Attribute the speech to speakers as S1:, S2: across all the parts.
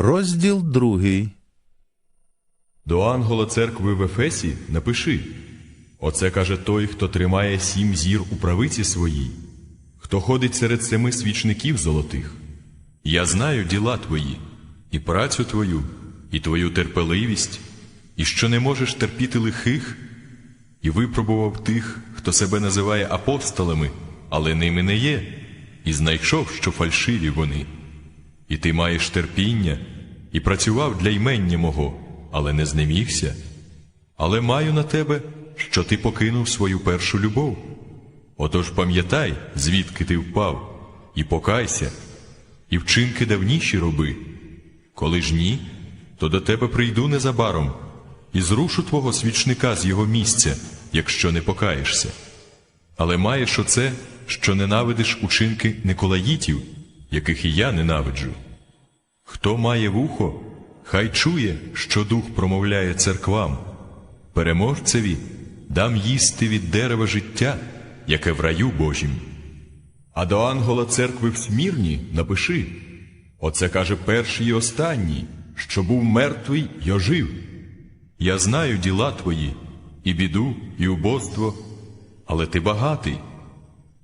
S1: Розділ другий.
S2: До ангела церкви в Ефесі напиши. Оце каже той, хто тримає сім зір у правиці своїй, хто ходить серед семи свічників золотих. Я знаю діла твої, і працю твою, і твою терпеливість, і що не можеш терпіти лихих, і випробував тих, хто себе називає апостолами, але ними не є, і знайшов, що фальшиві вони. І ти маєш терпіння, і працював для ймення мого, але не знемігся. Але маю на тебе, що ти покинув свою першу любов. Отож пам'ятай, звідки ти впав, і покайся, і вчинки давніші роби. Коли ж ні, то до тебе прийду незабаром і зрушу твого свічника з його місця, якщо не покаєшся. Але маєш оце, що ненавидиш учинки Николаїтів, яких і я ненавиджу. Хто має вухо, хай чує, що дух промовляє церквам. Переможцеві дам їсти від дерева життя, яке в раю Божім. А до ангела церкви в Смірні напиши. Оце каже перший і останній, що був мертвий й ожив. Я знаю діла твої, і біду, і убоство, але ти багатий.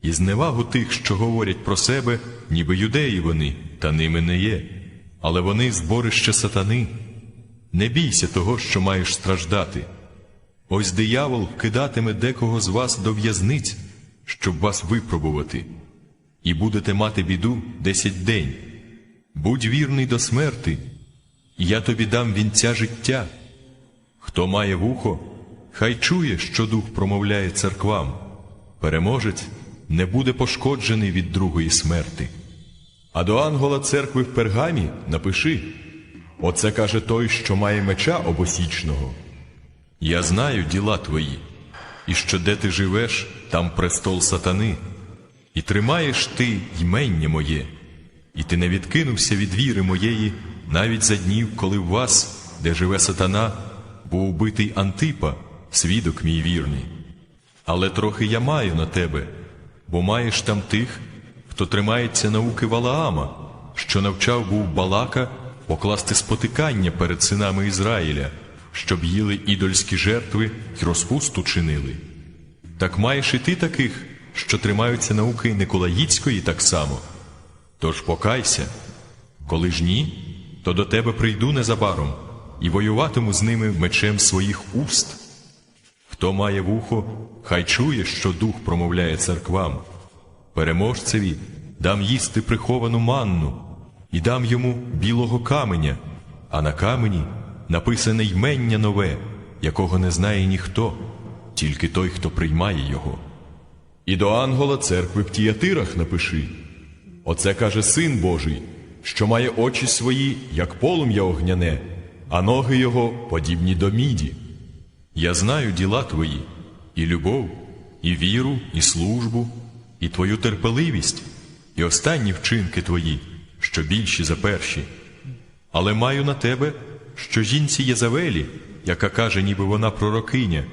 S2: І зневагу тих, що говорять про себе, ніби юдеї вони, та ними не є. Але вони зборище сатани. Не бійся того, що маєш страждати. Ось диявол кидатиме декого з вас до в'язниць, щоб вас випробувати, і будете мати біду десять день. Будь вірний до смерти, і я тобі дам вінця життя. Хто має вухо, хай чує, що дух промовляє церквам. Переможець не буде пошкоджений від другої смерти. А до ангела церкви в пергамі напиши Оце каже той, що має меча обосічного. Я знаю діла твої, і що де ти живеш, там престол сатани, і тримаєш ти ймення моє, і ти не відкинувся від віри моєї навіть за днів, коли в вас, де живе сатана, був убитий Антипа, свідок мій вірний. Але трохи я маю на тебе, бо маєш там тих, хто тримається науки Валаама, що навчав був Балака покласти спотикання перед синами Ізраїля, щоб їли ідольські жертви й розпусту чинили. Так маєш і ти таких, що тримаються науки Николаїцької так само. Тож покайся, коли ж ні, то до тебе прийду незабаром і воюватиму з ними мечем своїх уст. Хто має вухо, хай чує, що дух промовляє церквам. Переможцеві дам їсти приховану манну, і дам йому білого каменя, а на камені написане ймення нове, якого не знає ніхто, тільки той, хто приймає його. І до ангела церкви в тіятирах напиши. Оце каже син Божий, що має очі свої, як полум'я огняне, а ноги його подібні до міді. Я знаю діла твої, і любов, і віру, і службу, і твою терпеливість, і останні вчинки твої, що більші за перші. Але маю на тебе, що жінці Єзавелі, яка каже, ніби вона пророкиня,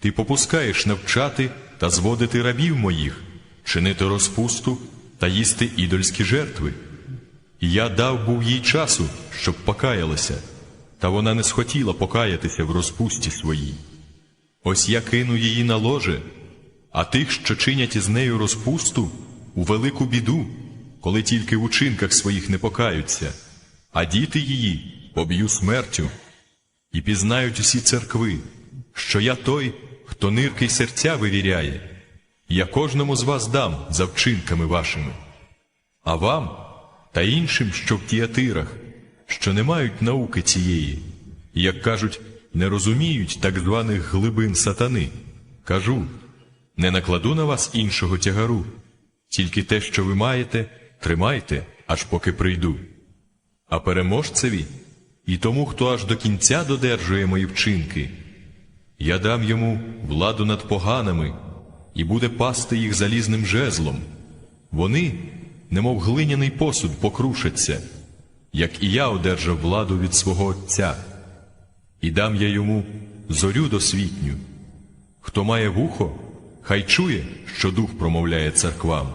S2: ти попускаєш навчати та зводити рабів моїх, чинити розпусту та їсти ідольські жертви. І я дав був їй часу, щоб покаялася, та вона не схотіла покаятися в розпусті своїй. Ось я кину її на ложе, а тих, що чинять із нею розпусту, у велику біду, коли тільки в учинках своїх не покаються, а діти її поб'ю смертю, і пізнають усі церкви, що я той, хто нирки й серця вивіряє, я кожному з вас дам за вчинками вашими. А вам та іншим, що в тіатирах, що не мають науки цієї, як кажуть, не розуміють так званих глибин сатани, кажу, не накладу на вас іншого тягару, тільки те, що ви маєте, тримайте, аж поки прийду. А переможцеві і тому, хто аж до кінця додержує мої вчинки, я дам йому владу над поганими і буде пасти їх залізним жезлом. Вони, немов глиняний посуд, покрушаться, як і я одержав владу від свого Отця, і дам я йому зорю досвітню. Хто має вухо, хай чує, що дух промовляє церквам.